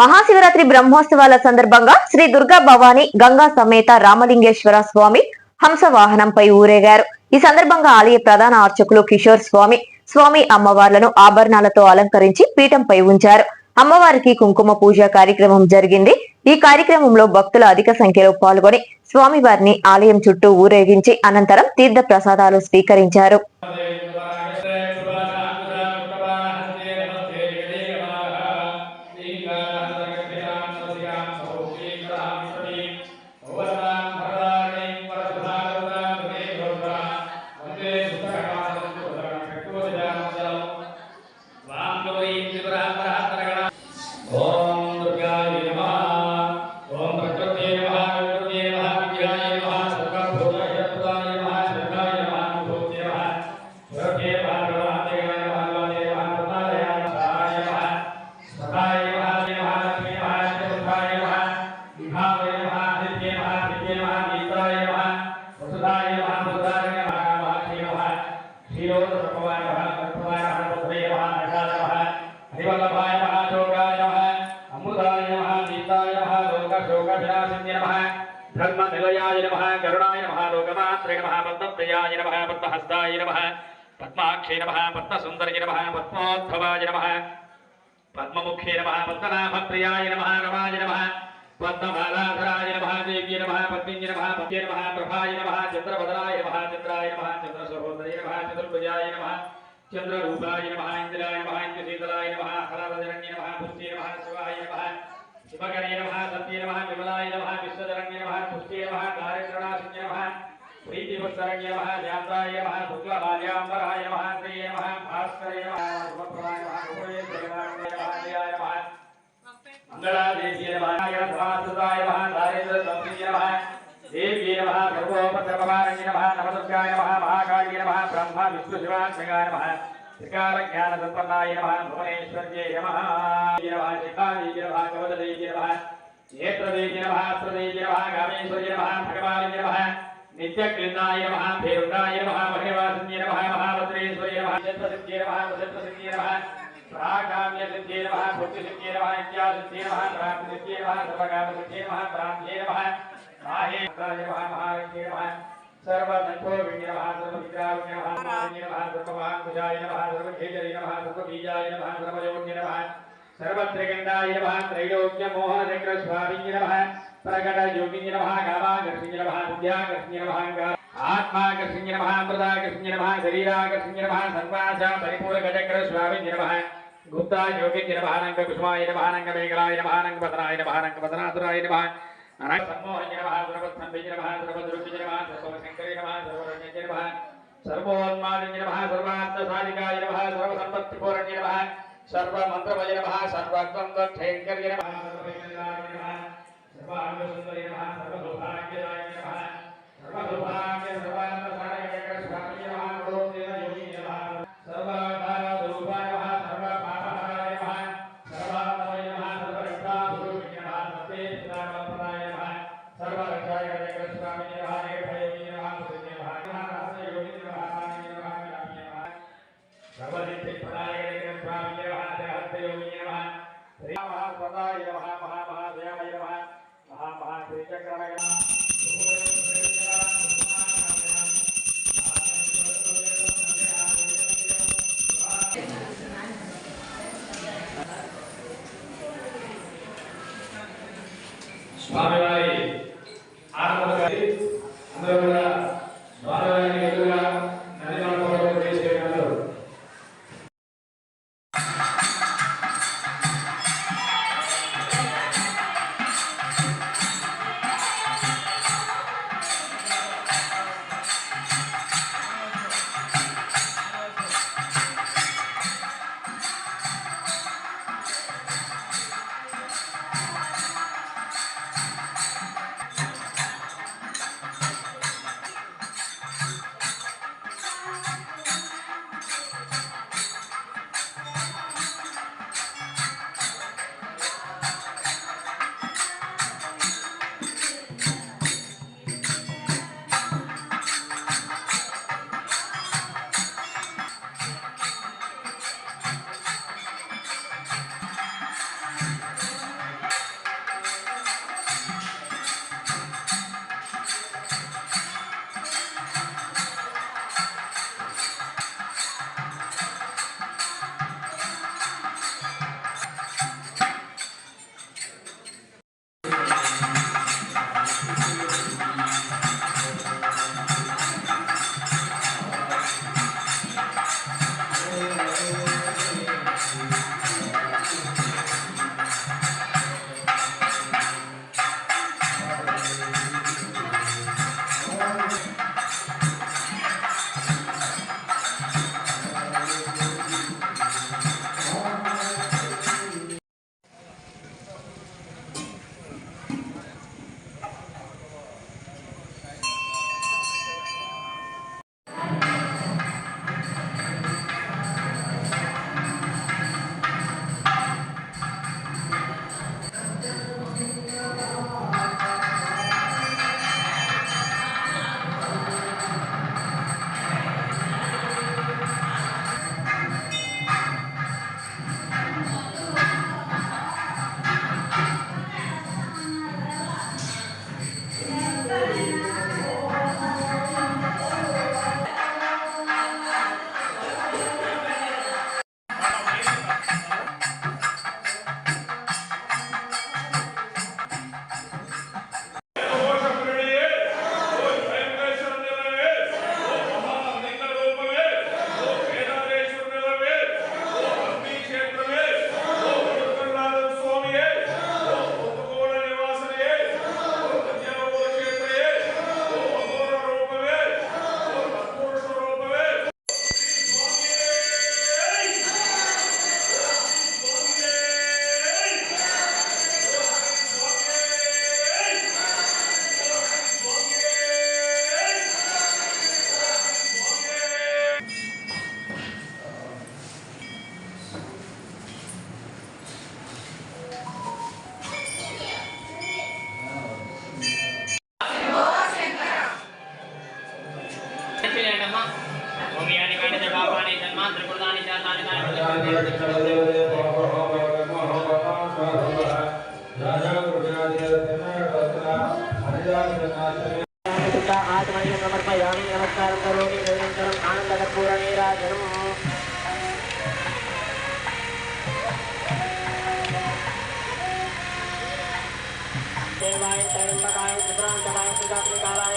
మహాశివరాత్రి బ్రహ్మోత్సవాల సందర్భంగా శ్రీ దుర్గా భవాని గంగా సమేత రామలింగేశ్వర స్వామి హంస వాహనంపై ఊరేగారు. ఈ సందర్భంగా ఆలయ ప్రధాన అర్చకులు కిషోర్ స్వామి స్వామి అమ్మవార్లను ఆభరణాలతో అలంకరించి పీఠంపై ఉంచారు. అమ్మవారికి కుంకుమ పూజ కార్యక్రమం జరిగింది. ఈ కార్యక్రమంలో భక్తులు అధిక సంఖ్యలో పాల్గొని స్వామివారిని ఆలయం చుట్టూ ఊరేగించి అనంతరం తీర్థ ప్రసాదాలు స్వీకరించారు. పద్మాక్షే నమ పద్మసుందర్య నమః పద్మోద్భవాయ నమ పద్మముఖే నమ పద్మనాభప్రియాయ నమ రమాయ నమ పద్మమాలాధరాయ నమ దేవ్య నమ పద్మిన్య నమ పద్య నమ ప్రభాయ నమ చంద్రవదనాయ నమ చంద్రాయ నమః చంద్రసహోదరే నమ చతుర్భుజాయ నమ చంద్రరూపాయ నమ ఇంద్రాయ నమ ఇంద్రశీతలాయ నమ హరవదరణ్య నమ పుష్టే నమ శివాయ నమ శివకరే నమ సత్యే నమ విమలాయ నమ విశ్వధరణ్య నమ పుష్టే నమ शरण्य महा ध्याताय महा शुक्ल बाल्याम्बराय महा श्रिय महा भास्करे महा रूपप्रभाय महा गोये देवाय महादयाय महा मंगलादेशीय महाय समासुताय महा दारिद्र संप्रिय महा देव्ये महा गर्भोपद्रवमारण्य महा नवदुर्गाय महा महाकाल्य महा ब्रह्मा विष्णु शिवाशंगाय महा त्रिकाल ज्ञान संपन्नाय नमः भुवनेश्वर्ये नमः नमः शिखायै नमः कवदयै नमः नेत्रदेवी नमः प्रदेवी नमः गामेश्वर्य नमः भगवान् नमः नित्यकृताय नमः भेरुण्डाय नमः महेवासन्ये नमः महाभद्रेश्वर्ये नमः जन्मसिद्ध्ये नमः वसन्तसिद्ध्ये नमः प्राकाम्यसिद्ध्ये नमः भक्तिसिद्ध्ये नमः नित्यासिद्ध्ये नमः प्राप्तिसिद्ध्ये नमः सर्वकामसिद्ध्ये नमः प्राप्त्ये नमः माहेन्द्राय नमः महाविद्ये नमः सर्वसन्तोविण्य नमः सर्वविद्याविण्य नमः मान्य नमः सर्वमहाङ्कुशाय नमः सर्वखेजरे नमः सर्वबीजाय नमः सर्वयोग्य नमः सर्वत्रिगण्डाय नमः त्रैलोक्यमोहनचक्रस्वामिन्य नमः प्रकट योगिनी नमः गावागर्षिणी नमः विद्यागर्षिणी नमः अंगा आत्माकर्षिणी नमः अमृताकर्षिणी नमः शरीराकर्षिणी नमः सर्वास परिपूर्णगजक्र स्वामिनी नमः गुप्ता योगिनी नमः नंग कुसुमाय नमः नंग मेघलाय नमः नंग वदनाय नमः नंग वदनासुराय नमः सम्मोहन नमः सर्वसंभिज नमः सर्वद्रुपिज नमः सर्वशंकरी नमः सर्वरञ्जन नमः सर्वोन्मादिन्य नमः सर्वार्थसाधिकाय नमः सर्वसम्पत्तिपूरण्य नमः सर्वमन्त्रमय नमः सर्वद्वन्द्वक्षेङ्कर्य नमः सर्ववेदाय नमः وعن رسول الله స్వామివారి ఆత్మగారి అందరూ आत्मनि समर्पयामि नमस्कारं। करोमि निरन्तरम् आनन्दकर्पूरणीराजनम् देवाय त्रयम्बकाय चतुरान्तकाय सुजात्मकालाय